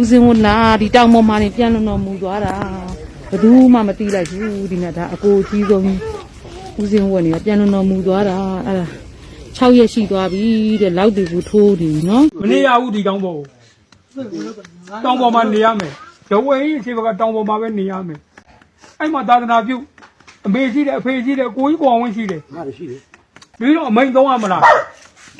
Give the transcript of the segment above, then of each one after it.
ဦးစင်းဝနာဒီတောင်ပေါ်မှာနေပြန်လုံတော်မူသွားတာဘယ်သူမှမသိလိုက်ဘူးဒီနေ့ဒါအကိုအကြီးဆုံးဦးစင်းဝနေပြန်လုံတော်မူသွားတာအဲ့ဒါ6ရက်ရှိသွားပြီတဲ့လောက်တူကိုထိုးတယ်နော်မနေရဘူးဒီကောင်းပေါ်တောင်ပေါ်မှာနေရမယ်ရုပ်ဝဲကြီးအခြေဘကတောင်ပေါ်မှာပဲနေရမယ်အဲ့မှာသာသနာပြုအမေရှိတယ်အဖေရှိတယ်ကိုကြီးကိုအောင်ဝင်းရှိတယ်ငါလည်းရှိတယ်ပြီးတော့အမိန်သုံးရမလား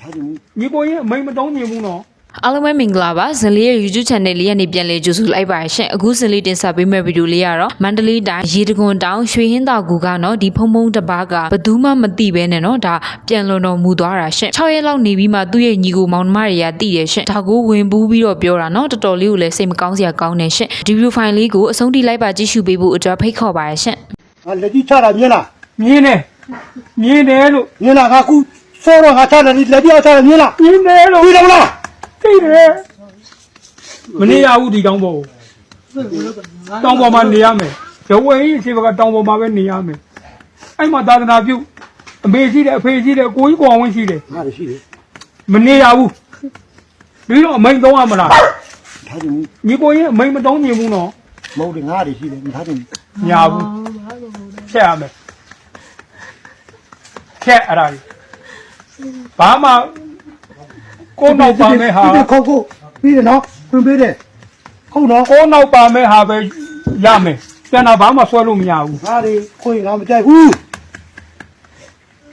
ထားကြည့်ညီကိုရင်အမိန်မသုံးမြင်ဘူးနော် အားလုံးပဲမင်္ဂလာပါဇလီရဲ့ YouTube channel လေးကနေပြန်လဲကြိုဆိုလိုက်ပါရရှင်အခုဇလီတင်ဆက်ပေးမယ့်ဗီဒီယိုလေးကတော့မန္တလေးတိုင်းရေတံခွန်တောင်ရွှေဟင်းသာကူကနော်ဒီဖုံဖုံတစ်ပါးကဘယ်သူမှမသိပဲနဲ့နော်ဒါပြန်လွန်တော်မူသွားတာရှင်6ရက်လောက်နေပြီးမှသူ့ရဲ့ညီကိုမောင်နှမတွေကသိတယ်ရှင်ဒါကိုဝင်ပူးပြီးတော့ပြောတာနော်တော်တော်လေးကိုလည်းစိတ်မကောင်းစရာကောင်းနေရှင်ဒီဗီဒီယိုဖိုင်လေးကိုအဆုံးထိလိုက်ပါကြည့်ရှုပေးဖို့အတွက်ဖိတ်ခေါ်ပါရရှင်ငါလက်ကြီးချတာမြင်လားမြင်တယ်မြင်တယ်လို့မြင်လားငါခုစောတော့ငါချတာလက်ကြီးချတာမြင်လားမြင်တယ်လို့ပြီးတော့လား သိတယ်မနေရဘူးဒီကောင်းပေါ်တောင်ပေါ်မှာနေရမယ်ရုပ်ဝဲကြီးအခြေဘကတောင်ပေါ်မှာပဲနေရမယ်အဲ့မှာသာသနာပြုအမေရှိတယ်အဖေရှိတယ်ကိုကြီးကိုအောင်ဝင်းရှိတယ်ငါလည်းရှိတယ်မနေရဘူးပြီးတော့အမိန်သုံးရမလားထားကြည့်ညီကိုရင်အမိန်မသုံးမြင်ဘူးနော်မဟုတ်တယ်ငါလည်းရှိတယ်ထားကြည့်ညာဘူးချက်ရမယ်ချက်အဲ့ဒါကြီးဘာမှ ကိုယ်နောက်ပါမယ်ဟာခုတ်ခုတ်ပြီးတယ်နော်တွင်ပေးတယ်ဟုတ်နော်ကိုယ်နောက်ပါမယ်ဟာပဲရမယ်ပြန်တော့ဘာမှဆွဲလို့မရဘူးငါတွေခွင့်ငါမကြိုက်ဘူး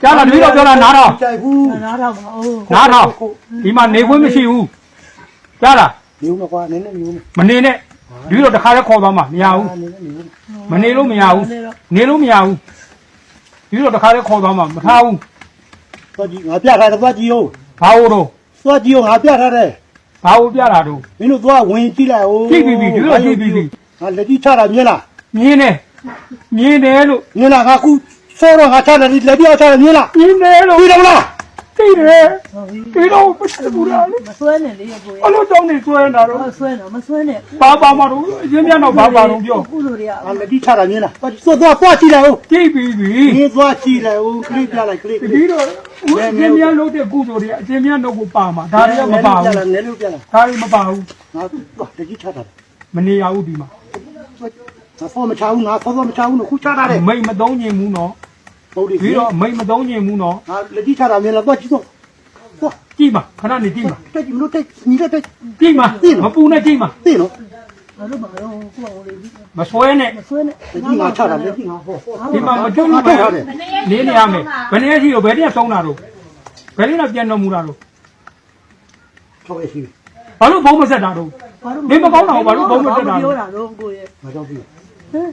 ကြားလားတပည့်တော်ပြောတာနားတော့ကြိုက်ဘူးနားတော့ပါဦးနားတော့ဒီမှာနေခွင့်မရှိဘူးကြားလားနေဦးမကွာနည်းနည်းနေဦးမနေနဲ့တပည့်တော်တခါတည်းခေါ်သွားမှာမရဘူးနည်းနည်းနေဦးမနေလို့မရဘူးနေလို့မရဘူးတပည့်တော်တခါတည်းခေါ်သွားမှာမထားဘူးသွားကြည့်ငါပြထားတယ်သွားကြည့်ဦးဘာလို့တော့ သွားကြည့်ဦးငါပြထားတယ်ဘာလို့ပြတာတော့မင်းတို့သွားဝင်ကြည့်လိုက်ဦးကြည့်ပြီးပြီဒီလိုကြည့်ပြီးပြီငါလက်ကြီးချတာမြင်လားမြင်းတယ်မြင်းတယ်လို့မြင်လားငါခုစောတော့ငါချတာလက်ကြီးချတာမြင်လားမြင်းတယ်လို့ပြီးတော့လားသိတယ်ဒီတော့မဆက်ဘူးလားမဆွဲနဲ့လေကိုအလို့တောင်းနေဆွဲနေတာတော့မဆွဲတော့မဆွဲနဲ့ဘာပါမတော့အရင်ပြန်တော့ဘာပါတော့ပြောကုလိုတွေကငါလက်ကြီးချတာမြင်လားသွားသွားသွားကြည့်လိုက်ဦးကြည့်ပြီးပြီဒီသွားကြည့်လိုက်ဦးခလစ်ပြလိုက်ကလစ်ဒီ တော့အရင်ပြန်လို့တဲ့ကုသိုလ်တွေအရင်ပြန်တော့ကိုပါမှာဒါတွေကမပါဘူးနည်းလို့ပြလာဒါတွေမပါဘူးငါသွားတကြီးချတာမနေရဘူးဒီမှာငါဖောမချဘူးငါဖောဖောမချဘူးလို့ခုချတာတယ်မိတ်မသုံးခြင်းဘူးနော်ဟုတ်တယ်ဒီတော့မိတ်မသုံးခြင်းဘူးနော်ငါလက်ကြီးချတာမြင်လားသွားကြည့်တော့သွားကြည့်ပါခဏနေကြည့်ပါတက်ကြည့်မလို့တက်ညီလက်တက်ကြည့်ပါမပူနဲ့ကြည့်ပါသိနော် ဘာလို့မတော့ကိုအောင်လေမဆွဲနဲ့မဆွဲနဲ့လက်ကြီးငါချတာလက်ကြီးငါဟောဒီမှာမကျွတ်လို့ပဲနေနေရမယ်ဘယ်နည်းရှိတော့ဘယ်နည်းဆုံးတာတော့ဘယ်နည်းတော့ပြန်တော်မူတာတော့ချောက်ရရှိဘာလို့ဘုံမဆက်တာတော့ဘာလို့နေမကောင်းတာဘာလို့ဘုံမဆက်တာပြောတော့တာတော့ကိုရဲ့ငါကြောက်ပြီဟမ်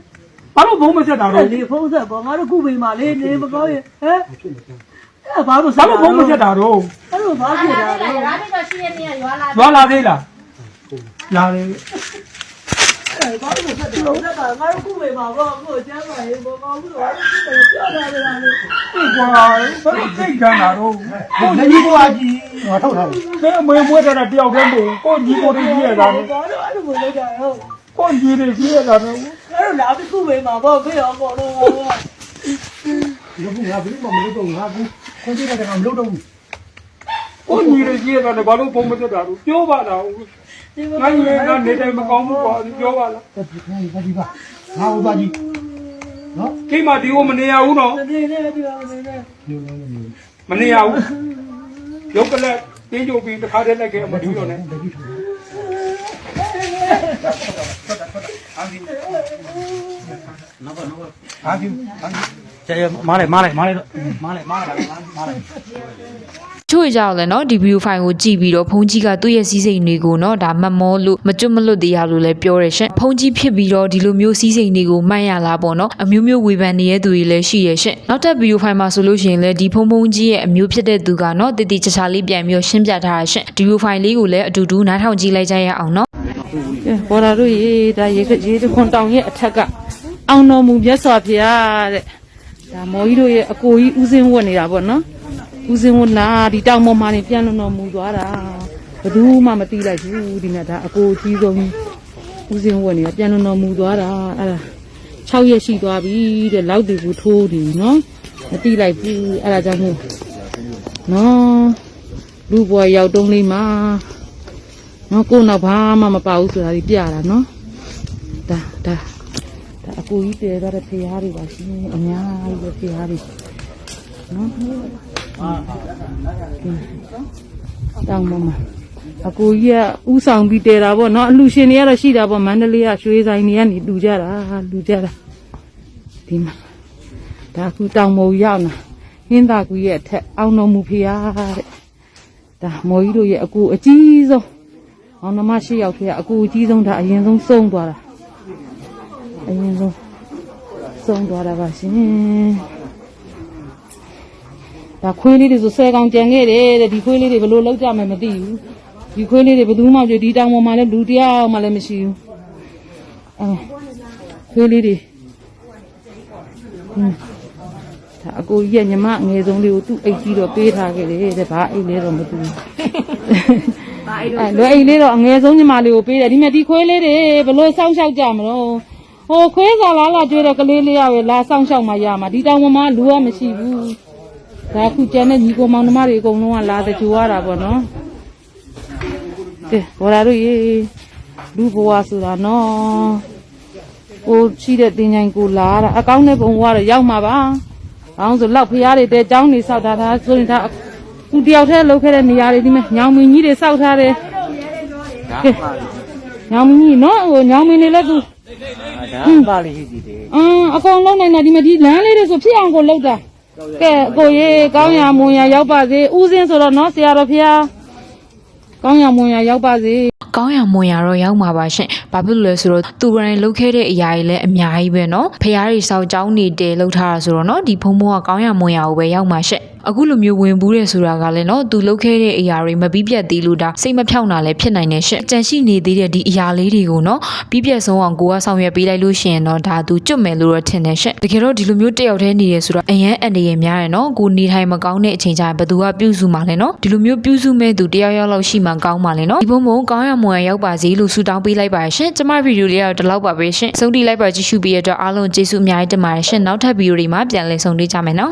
ဘာလို့ဘုံမဆက်တာတော့လေဖုံးဆက်ပေါ့ငါတို့ကုပိန်မှာလေနေမကောင်းရဲ့ဟမ်ဖြစ်နေတယ်အဲ့ဘာလို့ဘာလို့ဘုံမဆက်တာတော့အဲ့လိုဘာဖြစ်တာလဲရွာပြီးတော့ရှိရနေရွာလာရွာလာသေးလားလာ တယ်အဲ့ဘာလို့ဆက်တယ်လဲငါတို့ကုပိန်မှာပေါ့ကိုကျမ်းပါရေးပေါ့ကောင်းဘူးတော့ပြောတာလေလားလေဒီကွာဘာလို့သိကြတာတော့ကိုလက်ကြီးသွားကြည့်ငါထောက်ထားတယ်ဘယ်အမွေမွေးတာတယောက်တည်းမို့ကိုညီကိုတွေကြီးရတာနဲ့ဘာလို့အဲ့လိုလုပ်ကြရောကိုညီတွေကြီးရတာနဲ့ငါတို့လာပြီးကုပိန်မှာပေါ့ဖေးအောင်ပေါ့တော့ဒီကငါဘယ်မှမလုပ်တော့ငါကူခွန်ကြည့်တဲ့ကမလုပ်တော့ဘူး ကိုညီတွေကြီးရတာနဲ့ဘာလို့ဘုံမဆက်တာတော့ပြောပါလားငါညီကနေတယ်မကောင်းဘူးကွာပြောပါလားတက်ကြည့်ခိုင်းတက်ကြည့်ပါငါဟောသွားကြည့်နော်ခိမဒီကိုမနေရဘူးနော်နေနေဒီအောင်နေနေမနေရဘူးရုပ်ကလက်တင်းကြိုပြီးတစ်ခါတည်းလိုက်ခဲ့မတူတော့နဲ့လက် ကြီးထောက် ဟာဒီကျဲမားလိုက်မားလိုက်မားလိုက်တော့မားလိုက်မားလိုက်မားလိုက် ချို့ကြောက်လဲเนาะဒီဗီဒီယိုဖိုင်ကိုကြည့်ပြီးတော့ဖုန်ကြီးကသူ့ရဲ့စီးစိမ်တွေကိုเนาะဒါမတ်မောလို့မကျွတ်မလွတ်တရားလို့လည်းပြောရရှင်ဖုန်ကြီးဖြစ်ပြီးတော့ဒီလိုမျိုးစီးစိမ်တွေကိုမှတ်ရလားပေါ့เนาะအမျိုးမျိုးဝေဖန်နေတဲ့သူတွေလည်းရှိရရှင်နောက်ထပ်ဗီဒီယိုဖိုင်မှာဆိုလို့ရှိရင်လည်းဒီဖုန်ဖုန်ကြီးရဲ့အမျိုးဖြစ်တဲ့သူကเนาะတည်တည်ချာချာလေးပြန်ပြီးတော့ရှင်းပြထားတာရှင်ဒီဗီဒီယိုဖိုင်လေးကိုလည်းအတူတူနားထောင်ကြည့်လိုက်ကြရအောင်เนาะ ဘော်ဒါတို့ရေဒါရေခရေတခွန်တောင်ရဲ့အထက်က အောင်တော်မူမြတ်စွာဘုရားတဲ့ဒါမော်ကြီးတို့ရဲ့အကိုကြီးဦးစင်းဝတ်နေတာပေါ့နော်ဦးစင်းဝတ်နာဒီတောင်ပေါ်မှာနေပြန်လုံတော်မူသွားတာဘယ်သူမှမသိလိုက်ဘူးဒီနေ့ဒါအကိုအကြီးဆုံးဦးစင်းဝတ်နေတာပြန်လုံတော်မူသွားတာအဲ့ဒါ6ရက်ရှိသွားပြီတဲ့လောက်တူကိုထိုးတယ်နော်မသိလိုက်ဘူးအဲ့ဒါကြောင့်မို့နော်လူဘွားရောက်တုံးလေးမှာနော်ကိုယ်တော့ဘာမှမပါဘူးဆိုတာဒီပြတာနော်ဒါဒါ ဒါအကိုကြီးတည်သွားတဲ့ဖျားတွေပါရှင်အများကြီးပဲဖျားတွေနော်တောင်းမမအကိုကြီးကဥဆောင်ပြီးတည်တာပေါ့နော်အလှရှင်တွေကတော့ရှိတာပေါ့မန္တလေးကရွှေဆိုင်တွေကနေလူကြတာလူကြတာဒီမှာဒါအခုတောင်မုံရောက်လာဟင်းသာကူရဲ့အထက်အောင်တော်မူဖျားတဲ့ဒါမော်ကြီးတို့ရဲ့အကူအကြီးဆုံးအောင်နှမရှိရောက်ခဲ့အကူအကြီးဆုံးဒါအရင်ဆုံးစုံသွားတာ အရင်ဆုံးစုံသွားတာပါရှင်ဒါခွေးလေးတွေဆိုဆယ်ကောင်ကြံခဲ့တယ်တဲ့ဒီခွေးလေးတွေဘယ်လိုလောက်ကြမယ်မသိဘူးဒီခွေးလေးတွေဘယ်သူမှမကြွဒီတောင်ပေါ်မှာလည်းလူတယောက်မှလည်းမရှိဘူးအဲခွေးလေးတွေဟင်းဒါအကိုကြီးကညီမအငယ်ဆုံးလေးကိုသူ့အိတ်ကြီးတော့ပေးထားခဲ့တယ်တဲ့ဘာအိတ်လဲတော့မသိဘူးအဲလွယ်အိမ်လေးတော့အငယ်ဆုံးညီမလေးကိုပေးတယ်ဒီမဲ့ဒီခွေးလေးတွေဘလို့စောင့်ရှောက်ကြမလို့ ဟိုခွေးစားလားလာကြွေးတဲ့ကလေးလေးရပဲလာစောင့်ရှောက်မှရမှာဒီတောင်ပေါ်မှာလူကမရှိဘူးဒါအခုကျန်တဲ့ညီကိုမောင်နှမတွေအကုန်လုံးကလာတကြွားတာပေါ့နော်ကဲဘော်ရာတို့ရေလူဘဝဆိုတာနော်ကိုရှိတဲ့တင်ချိုင်ကိုလာတာအကောင်းတဲ့ဘုံဘဝတော့ရောက်မှာပါအောင်ဆိုလောက်ဖျားတွေတဲចောင်းနေဆောက်တာဒါဆိုရင်ဒါသူတယောက်တည်းလုပ်ခဲ့တဲ့နေရာတွေဒီမဲ့ညောင်မင်းကြီးတွေစောက်ထားတယ်ကဲညောင်မင်းကြီးနော်ဟိုညောင်မင်းတွေလည်းသူ ဒါပါလေးရှိသေးတယ် အင်းအကုန်လုံးနိုင်တာဒီမှာဒီလမ်းလေးတွေဆိုဖြစ်အောင်ကိုလုပ်တာကဲအကိုရေကောင်းရမွန်ရရောက်ပါစေဥစဉ်ဆိုတော့နော်ဆရာတော်ဖျားကောင်းရမွန်ရရောက်ပါစေ ကောင်းရမွန်ရတော့ရောက်မှာပါရှင်။ဘာဖြစ်လို့လဲဆိုတော့သူကိုယ်တိုင်လှုပ်ခဲ့တဲ့အရာတွေလည်းအများကြီးပဲเนาะ။ဖះရီစောက်ကြောင်းနေတယ်လှုပ်ထားတာဆိုတော့เนาะဒီဖုံဖုံကကောင်းရမွန်ရကိုပဲရောက်မှာရှင့်။ အခုလိုမျိုးဝင်ဘူးတယ်ဆိုတာကလည်းနော်သူလုတ်ခဲတဲ့အရာတွေမပြီးပြတ်သေးလို့ဒါစိတ်မဖြောင့်တာလည်းဖြစ်နိုင်တယ်ရှင့်ကြံရှိနေသေးတဲ့ဒီအရာလေးတွေကိုနော်ပြီးပြတ်ဆုံးအောင်ကိုကဆောင်ရွက်ပေးလိုက်လို့ရှိရင်တော့ဒါသူကျွတ်မယ်လို့တော့ထင်တယ်ရှင့်တကယ်တော့ဒီလိုမျိုးတယောက်တည်းနေရဆိုတော့အရန်အနေရများတယ်နော်ကိုနေထိုင်မကောင်းတဲ့အချိန်ကျရင်ဘသူကပြုစုမှာလဲနော်ဒီလိုမျိုးပြုစုမဲ့သူတယောက်ယောက်လောက်ရှိမှကောင်းပါလေနော်ဒီဘုံဘုံကောင်းရမွန်ရောက်ပါစေလို့ဆုတောင်းပေးလိုက်ပါရှင်ကျမဗီဒီယိုလေးကတော့ဒီလောက်ပါပဲရှင်ဆုံးထိလိုက်ပါကြည့်ရှုပြီးရတော့အားလုံးကျေးဇူးအများကြီးတင်ပါတယ်ရှင်နောက်ထပ်ဗီဒီယိုတွေမှာပြန်လည်ဆုံတွေ့ကြမယ်နော်